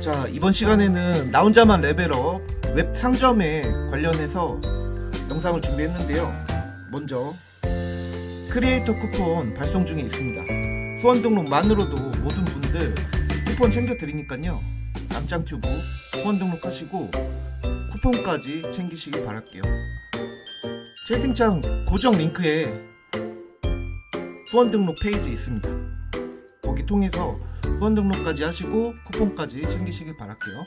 자, 이번 시간에는 나 혼자만 레벨업 웹 상점에 관련해서 영상을 준비했는데요. 먼저 크리에이터 쿠폰 발송 중에 있습니다. 후원 등록만으로도 모든 분들 쿠폰 챙겨 드리니까요. 남짱튜브 후원 등록하시고 쿠폰까지 챙기시길 바랄게요. 채팅창 고정 링크에 후원 등록 페이지 있습니다. 거기 통해서 후원 등록까지 하시고 쿠폰까지 챙기시길 바랄게요.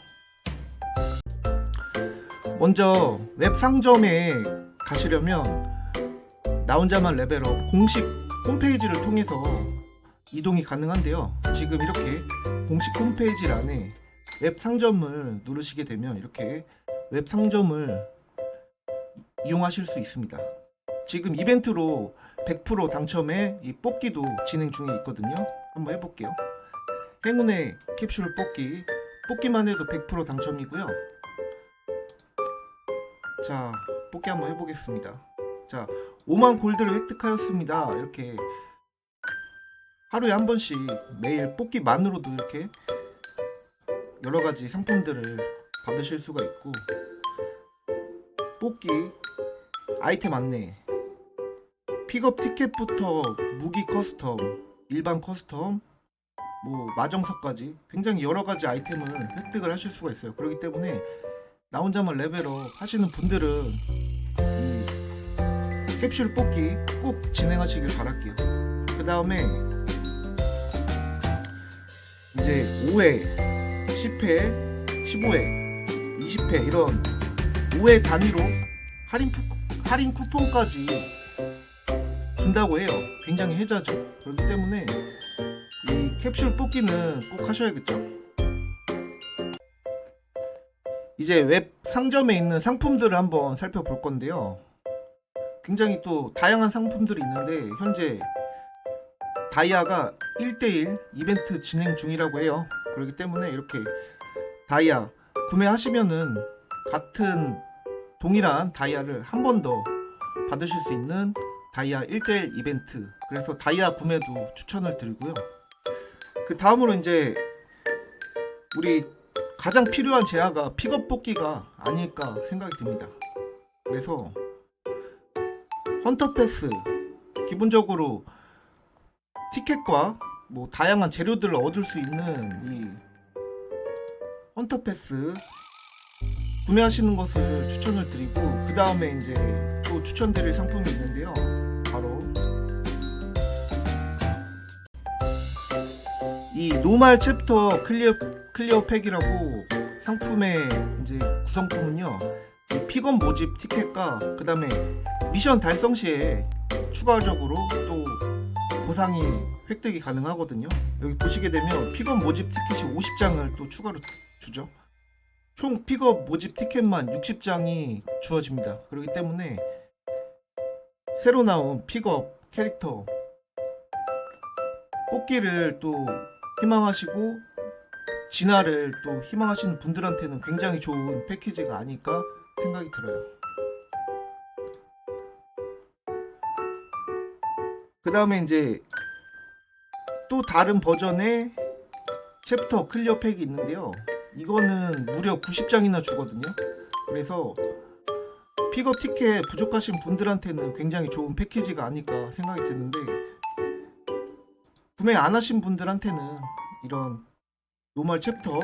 먼저 웹 상점에 가시려면 나 혼자만 레벨업 공식 홈페이지를 통해서 이동이 가능한데요. 지금 이렇게 공식 홈페이지란에 웹 상점을 누르시게 되면 이렇게 웹 상점을 이용하실 수 있습니다. 지금 이벤트로 100% 당첨에 이 뽑기도 진행 중에 있거든요. 한번 해볼게요. 행운의 캡슐 뽑기. 뽑기만 해도 100% 당첨이고요. 자, 뽑기 한번 해보겠습니다. 자, 5만 골드를 획득하였습니다. 이렇게 하루에 한 번씩 매일 뽑기만으로도 이렇게 여러 가지 상품들을 받으실 수가 있고 뽑기 아이템 안내 픽업 티켓부터 무기 커스텀 일반 커스텀 뭐 마정석까지 굉장히 여러 가지 아이템을 획득을 하실 수가 있어요. 그렇기 때문에 나 혼자만 레벨업 하시는 분들은 이 캡슐 뽑기 꼭 진행하시길 바랄게요. 그 다음에 이제 5회, 10회, 15회, 20회 이런 5회 단위로 할인, 푸, 할인 쿠폰까지 준다고 해요. 굉장히 혜자죠. 그렇기 때문에 이 캡슐 뽑기는 꼭 하셔야겠죠. 이제 웹 상점에 있는 상품들을 한번 살펴볼 건데요. 굉장히 또 다양한 상품들이 있는데 현재 다이아가 1대1 이벤트 진행 중이라고 해요. 그렇기 때문에 이렇게 다이아 구매하시면은 같은 동일한 다이아를 한 번 더 받으실 수 있는 다이아 1대1 이벤트. 그래서 다이아 구매도 추천을 드리고요. 그 다음으로 이제 우리 가장 필요한 제아가 픽업 뽑기가 아닐까 생각이 듭니다. 그래서 헌터 패스 기본적으로 티켓과 뭐 다양한 재료들을 얻을 수 있는 이 헌터 패스 구매하시는 것을 추천을 드리고 그 다음에 이제 또 추천드릴 상품이 있는데요. 이 노말 챕터 클리어 클리어 팩이라고 상품의 이제 구성품은요. 이 픽업 모집 티켓과 그 다음에 미션 달성 시에 추가적으로 또 보상이 획득이 가능하거든요. 여기 보시게 되면 픽업 모집 티켓이 50장을 또 추가로 주죠. 총 픽업 모집 티켓만 60장이 주어집니다. 그렇기 때문에 새로 나온 픽업 캐릭터 뽑기를 또 희망하시고 진화를 또 희망하시는 분들한테는 굉장히 좋은 패키지가 아닐까 생각이 들어요. 그 다음에 이제 또 다른 버전의 챕터 클리어 팩이 있는데요. 이거는 무려 90장이나 주거든요. 그래서 픽업 티켓 부족하신 분들한테는 굉장히 좋은 패키지가 아닐까 생각이 드는데 구매 안 하신 분들한테는 이런 노멀 챕터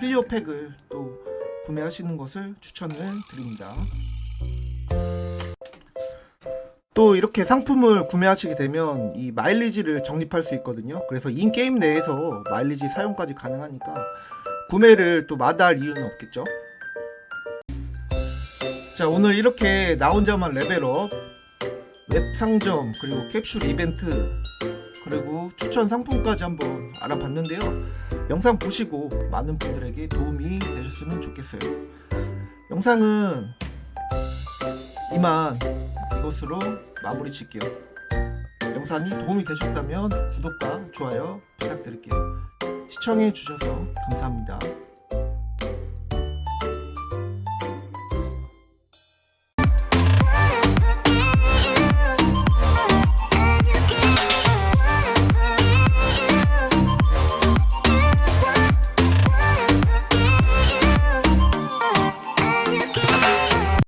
클리어 팩을 또 구매하시는 것을 추천을 드립니다. 또 이렇게 상품을 구매하시게 되면 이 마일리지를 적립할 수 있거든요. 그래서 인게임 내에서 마일리지 사용까지 가능하니까 구매를 또 마다할 이유는 없겠죠. 자, 오늘 이렇게 나 혼자만 레벨업, 웹 상점, 그리고 캡슐 이벤트, 그리고 추천 상품까지 한번 알아봤는데요. 영상 보시고 많은 분들에게 도움이 되셨으면 좋겠어요. 영상은 이만 이것으로 마무리 칠게요. 영상이 도움이 되셨다면 구독과 좋아요 부탁드릴게요. 시청해 주셔서 감사합니다.